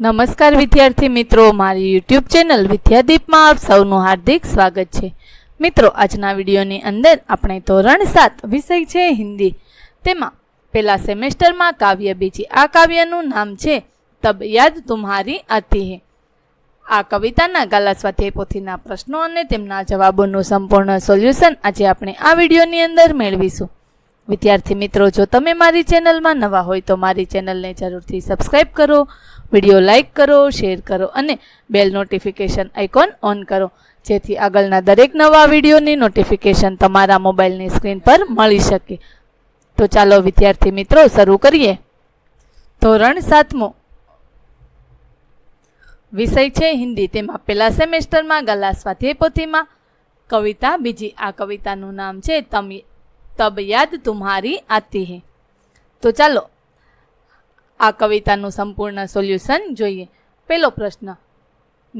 નમસ્કાર વિદ્યાર્થી મિત્રો મારી યુટ્યુબ ચેનલ વિદ્યાદીપમાં આપ સૌનું હાર્દિક સ્વાગત છે મિત્રો આજના વિડીયોની અંદર આપણે ધોરણ સાત વિષય છે હિન્દી તેમાં પહેલા સેમેસ્ટરમાં કાવ્ય બીજી આ કાવ્યનું નામ છે તબ યાદ તુમ્હારી આતી હે આ કવિતાના ગાલા સ્વાધ્યાય પોથીના પ્રશ્નો અને તેમના જવાબોનું સંપૂર્ણ સોલ્યુશન આજે આપણે આ વિડીયોની અંદર મેળવીશું વિદ્યાર્થી મિત્રો જો તમે મારી ચેનલમાં નવા હોય તો મારી ચેનલને જરૂરથી સબસ્ક્રાઈબ કરો વિડીયો લાઇક કરો શેર કરો અને બેલ નોટિફિકેશન આઇકોન ઓન કરો જેથી આગળના દરેક નવા વિડીયોની નોટિફિકેશન તમારા મોબાઈલની સ્ક્રીન પર મળી શકે તો ચાલો વિદ્યાર્થી મિત્રો શરૂ કરીએ ધોરણ સાતમો વિષય છે હિન્દી તેમાં પેલા સેમેસ્ટરમાં ગલા સ્વાધ્યાય પોથીમાં કવિતા બીજી આ કવિતાનું નામ છે તમ તબ યાદ તુમ્હારી આતી હે તો ચાલો आ कविता का संपूर्ण सलूशन જોઈએ پہلو પ્રશ્ન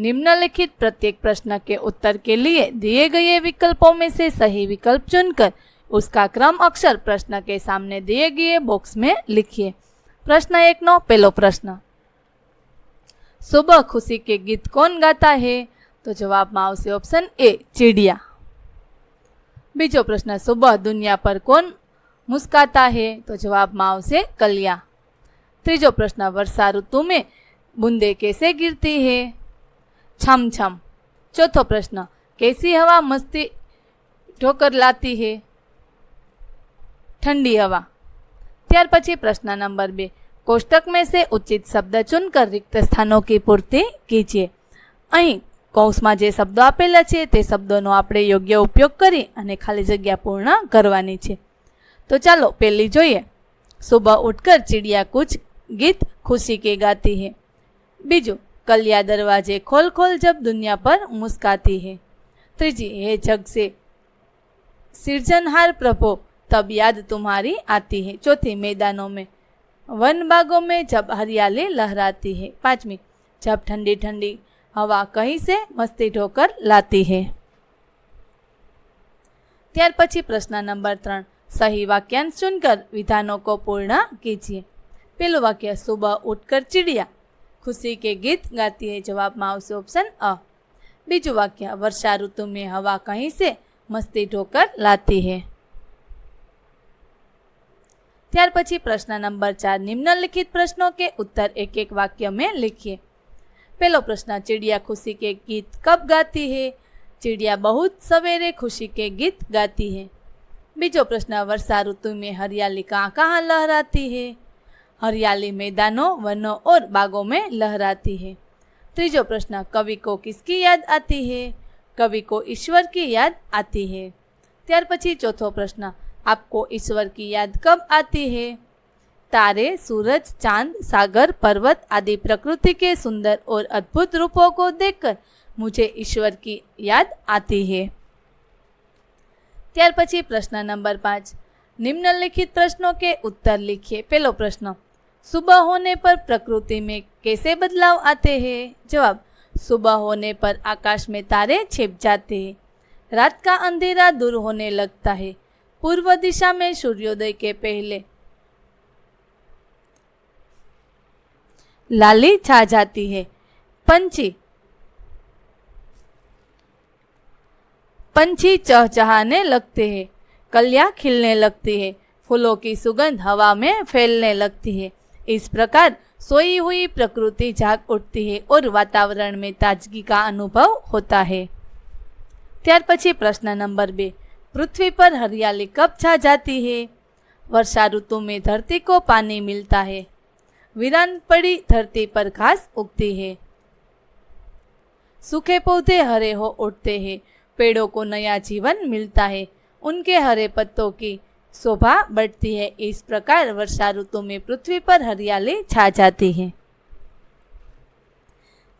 નિમનલખિત প্রত্যেক પ્રશ્ન કે ઉત્તર કે લિયે دیے ગયે વિકલ્પોમે સે સહી વિકલ્પ ચનકર uska ક્રમ અક્ષર પ્રશ્ન કે સામે دیے ગયે બોક્સ મે લખિયે પ્રશ્ન 1 નો પહેલો પ્રશ્ન સબો ખુશી કે ગીત કોન ગાતા હે તો જવાબ માં આવશે ઓપ્શન A ચીડિયા બીજો પ્રશ્ન સબો દુનિયા પર કોન મુસ્કાતા હે તો જવાબ માં આવશે કલ્યા ત્રીજો પ્રશ્ન વર્ષા ઋતુ મેં બુંદે કેસે ગીરતી હે છમ છમ ચોથો પ્રશ્ન કેસી હવા મસ્તી ઠોકર લાતી હે ઠંડી હવા ત્યાર પછી પ્રશ્ન નંબર બે કોષ્ટક મેં સે ઉચિત શબ્દ ચુનકર રિક્ત સ્થાનો કી પૂર્તિ કીજીએ અહીં કૌંસમાં જે શબ્દો આપેલા છે તે શબ્દોનો આપણે યોગ્ય ઉપયોગ કરી અને ખાલી જગ્યા પૂર્ણ કરવાની છે તો ચાલો પહેલી જોઈએ સુબહ ઉઠકર ચીડિયા કૂચ गीत खुशी के गाती है बीजू कलिया दरवाजे खोल खोल जब दुनिया पर मुस्काती है त्रीजी हे जग से सिर्जनहार प्रभो तब याद तुम्हारी आती है चौथी मैदानों में वन बागों में जब हरियाली लहराती है पांचवी जब ठंडी ठंडी हवा कहीं से मस्ती ढोकर लाती है त्यार पची प्रश्न नंबर त्रण सही वाक्यांश चुनकर विधानों को पूर्ण कीजिए पहलो वाक्य सुबह उठकर चिड़िया खुशी के गीत गाती है जवाब में आवश्यक ऑप्शन अ બીજું वाक्य वर्षा ऋतु में हवा कहीं से मस्ती ढोकर लाती है त्यार પછી प्रश्न नंबर चार निम्नलिखित प्रश्नों के उत्तर एक एक वाक्य में लिखिए पहलो प्रश्न चिड़िया खुशी के गीत कब गाती है चिड़िया बहुत सवेरे खुशी के गीत गाती है बीजो प्रश्न वर्षा ऋतु में हरियाली कहाँ कहाँ लहराती है हरियाली मैदानों वनों और बागों में लहराती है तीजो प्रश्न कवि को किसकी याद आती है कवि को ईश्वर की याद आती है त्यार पी चौथो प्रश्न आपको ईश्वर की याद कब आती है तारे सूरज चांद सागर पर्वत आदि प्रकृति के सुंदर और अद्भुत रूपों को देखकर मुझे ईश्वर की याद आती है त्यार પછી प्रश्न नंबर પાંચ निम्नलिखित प्रश्नों के उत्तर લખીએ पहलो प्रश्न सुबह होने पर प्रकृति में कैसे बदलाव आते हैं जवाब सुबह होने पर आकाश में तारे छिप जाते हैं रात का अंधेरा दूर होने लगता है पूर्व दिशा में सूर्योदय के पहले लाली छा जाती है पंछी पंछी चहचहाने लगते हैं कलिया खिलने लगती है फूलों की सुगंध हवा में फैलने लगती है इस प्रकार सोई हुई प्रकृति जाग उठती है और वातावरण में ताजगी का अनुभव होता है त्यार पी प्रश्न नंबर बे पृथ्वी पर हरियाली कब छा जाती है वर्षा ऋतु में धरती को पानी मिलता है वीरान पड़ी धरती पर घास उगती है सूखे पौधे हरे हो उठते हैं पेड़ों को नया जीवन मिलता है उनके हरे पत्तों की शोभा बढ़ती है इस प्रकार वर्षा ऋतु में पृथ्वी पर हरियाली छा जाती है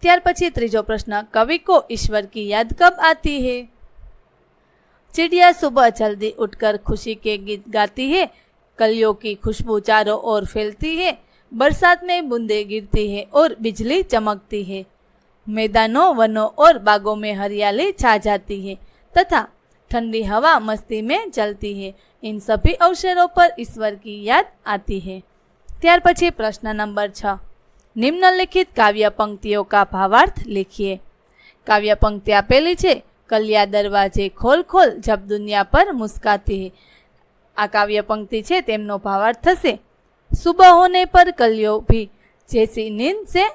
त्यार પછી ત્રીજો प्रश्न कवि को ईश्वर की याद कब आती है चिड़िया सुबह जल्दी उठकर खुशी के गीत गाती है कलियों की खुशबू चारों ओर फैलती है बरसात में बूंदे गिरती है और बिजली चमकती है मैदानों वनों और बागों में हरियाली छा जाती है तथा ठंडी हवा मस्ती में चलती है इन सभी अवसरों पर ईश्वर की याद आती है त्यार पी प्रश्न नंबर छ निम्नलिखित काव्य पंक्तियों का भावार्थ लिखिए काव्य पंक्ति आपेली है कलिया दरवाजे खोल खोल जब दुनिया पर मुस्काती है आ काव्य पंक्ति है तम भावार्थ से सुबह होने पर कलियो भी जैसी नींद से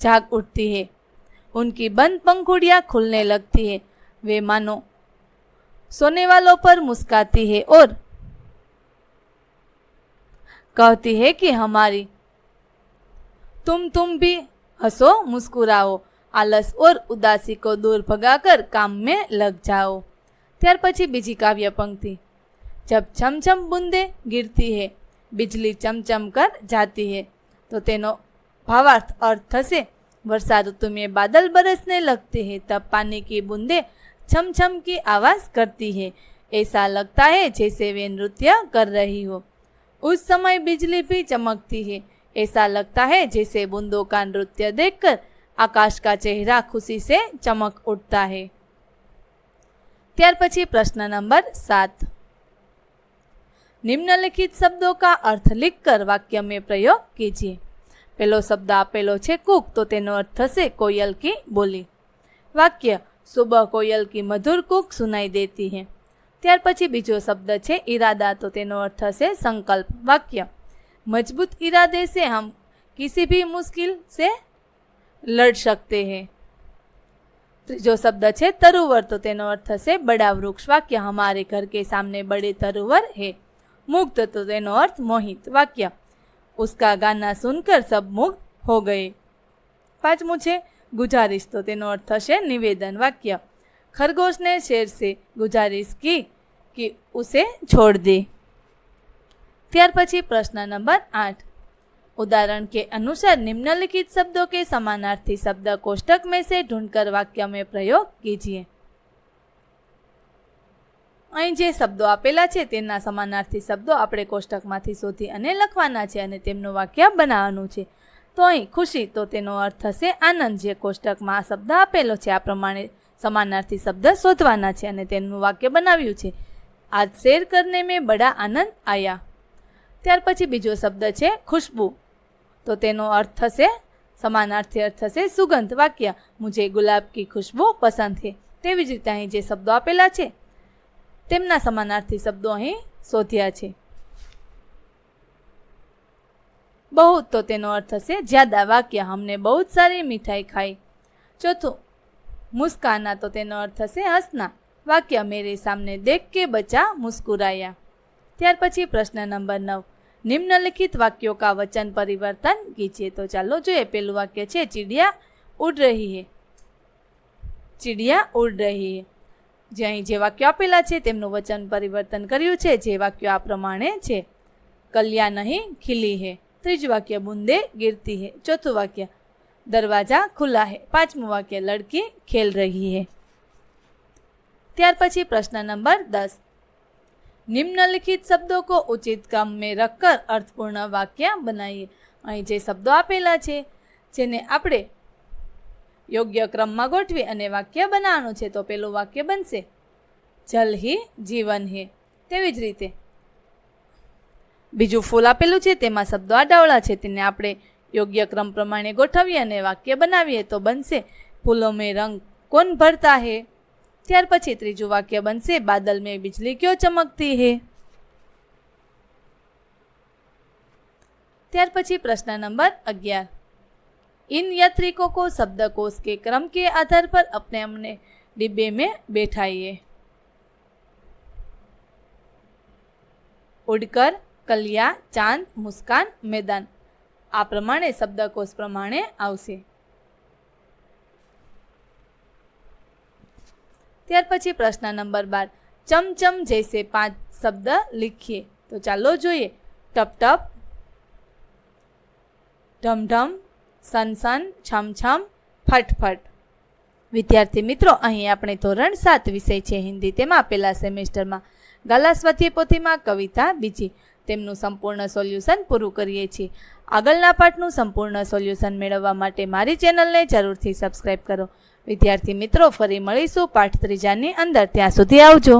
जाग उठती है उनकी बंद पंखुड़िया खुलने लगती है वे मानो सोने वालों पर मुस्काती है और कहती है कि हमारी तुम तुम भी हंसो मुस्कुराओ आलस और उदासी को दूर भगाकर काम में लग जाओ त्यार पची बीजी काव्य पंक्ति जब चमचम बूंदे गिरती है बिजली चमचम कर जाती है तो तेनो भावार्थ अर्थ से वर्षा ऋतु में बादल बरसने लगते हैं तब पानी की बूंदे छमछम की आवाज़ करती है ऐसा लगता है जैसे वे नृत्य कर रही हो उस समय बिजली भी चमकती है ऐसा लगता है जैसे बूंदों का नृत्य देखकर आकाश का चेहरा खुशी से चमक उठता है त्यार पची प्रश्न नंबर सात निम्नलिखित शब्दों का अर्थ लिखकर वाक्य में प्रयोग कीजिए पहलो शब्द आपेलो छे कूक तो तेनो अर्थ से कोयल की बोली वाक्य सुबह कोयल की मधुर कूक सुनाई देती है ત્યાર પછી બીજો શબ્દ છે ઈરાદા તો તેનો અર્થ થશે સંકલ્પ વાક્ય મજબૂત ઈરાદે સે હમ કિસી ભી મુશ્કિલ સે લડ શકતે હૈ ત્રીજો શબ્દ છે તરુવર તો તેનો અર્થ થશે બડા વૃક્ષ વાક્ય હમારે ઘર કે સામને બડે તરુવર હે મુક્ત તો તેનો અર્થ મોહિત વાક્ય ઉસકા ગાના સુનકર સબ મુગ્ધ હો ગયે પાંચમું છે ગુજારિશ તો તેનો અર્થ થશે નિવેદન વાક્ય ખરગોશને શેર સે ગુજારિશ કી કે उसे છોડ દે ત્યાર પછી પ્રશ્ન નંબર આઠ ઉદાહરણ કે અનુસાર નિમ્નલિખિત શબ્દો કે સમાનાર્થી શબ્દ કોષ્ટક મેં સે ઢૂંઢકર વાક્ય મેં પ્રયોગ કીજીએ અહીં જે શબ્દો આપેલા છે તેના સમાનાર્થી શબ્દો આપણે કોષ્ટકમાંથી શોધી અને લખવાના છે અને તેમનું વાક્ય બનાવવાનું છે તો અહીં ખુશી તો તેનો અર્થ થશે આનંદ જે કોષ્ટકમાં આ શબ્દ આપેલો છે આ પ્રમાણે સમાનાર્થી શબ્દ શોધવાના છે અને તેમનું વાક્ય બનાવ્યું છે આજ શેર કરને મેં બડા આનંદ આયા ત્યાર પછી બીજો શબ્દ છે ખુશ્બુ તો તેનો અર્થ થશે સમાનાર્થી અર્થ થશે સુગંધ વાક્ય મુજે ગુલાબ કી ખુશ્બુ પસંદ છે તેવી જ રીતે અહીં જે શબ્દો આપેલા છે તેમના સમાનાર્થી શબ્દો અહીં શોધ્યા છે બહુ તો તેનો અર્થ થશે જ્યાદા વાક્ય અમને બહુ જ સારી મીઠાઈ ખાઈ ચોથું મુસ્કાના તો તેનો અર્થ થશે હસના વાક્ય મેરે સામને દેખ કે બચ્ચા મુસ્કુરાયા ત્યાર પછી પ્રશ્ન નંબર નવ નિમ્નલિખિત વાક્યો કા વચન પરિવર્તન કીજીએ તો ચાલો જોઈએ પેલું વાક્ય છે ચીડિયા ઉડ રહી હે ચીડિયા ઉડ રહી હે જે અહીં જે વાક્યો આપેલા છે તેમનું વચન પરિવર્તન કર્યું છે જે વાક્યો આ પ્રમાણે છે કલ્યા નહીં ખીલી હે ત્રીજું વાક્ય બુંદે ગીરતી હે ચોથું વાક્ય દરવાજા ખુલ્લા હે પાંચમું વાક્ય લડકી ખેલ રહી હે ત્યાર પછી પ્રશ્ન નંબર દસ નિમ્નલિખિત શબ્દો કો ઉચિત ક્રમ મેં રખકર અર્થપૂર્ણ વાક્ય બનાવીએ અહીં જે શબ્દો આપેલા છે જેને આપણે યોગ્ય ક્રમમાં ગોઠવી અને વાક્ય બનાવવાનું છે તો પેલું વાક્ય બનશે જલ હી જીવન હે તેવી જ રીતે બીજું ફૂલ આપેલું છે તેમાં શબ્દો આડાવળા છે તેને આપણે યોગ્ય ક્રમ પ્રમાણે ગોઠવીએ અને વાક્ય બનાવીએ તો બનશે ફૂલો મેં રંગ કોણ ભરતા હે ત્યાર પછી ત્રીજું વાક્ય બનશે બાદલ મેં બિજલી ક્યો ચમકતી હે ત્યાર પછી પ્રશ્ન નંબર અગિયાર इन यात्रिकों को शब्दकोश के क्रम के आधार पर अपने अपने डिब्बे में बैठाइए ઉડકર કલિયા ચાંદ મુસ્કાન મેદાન આ પ્રમાણે શબ્દકોશ પ્રમાણે આવશે ત્યાર પછી પ્રશ્ન નંબર બાર ચમચમ જૈસે પાંચ શબ્દ લખીએ તો ચાલો જોઈએ ટપ ટપ ઢમઢમ સનસન છમછમ ફટફટ વિદ્યાર્થી મિત્રો અહીં આપણે ધોરણ સાત વિષય છે હિન્દી તેમાં પહેલા સેમેસ્ટરમાં ગાલાસ્વતી પોથીમાં કવિતા બીજી તેમનું સંપૂર્ણ સોલ્યુશન પૂરું કરીએ છીએ આગળના પાઠનું સંપૂર્ણ સોલ્યુશન મેળવવા માટે મારી ચેનલને જરૂરથી સબસ્ક્રાઈબ કરો વિદ્યાર્થી મિત્રો ફરી મળીશું પાઠ ત્રીજાની અંદર ત્યાં સુધી આવજો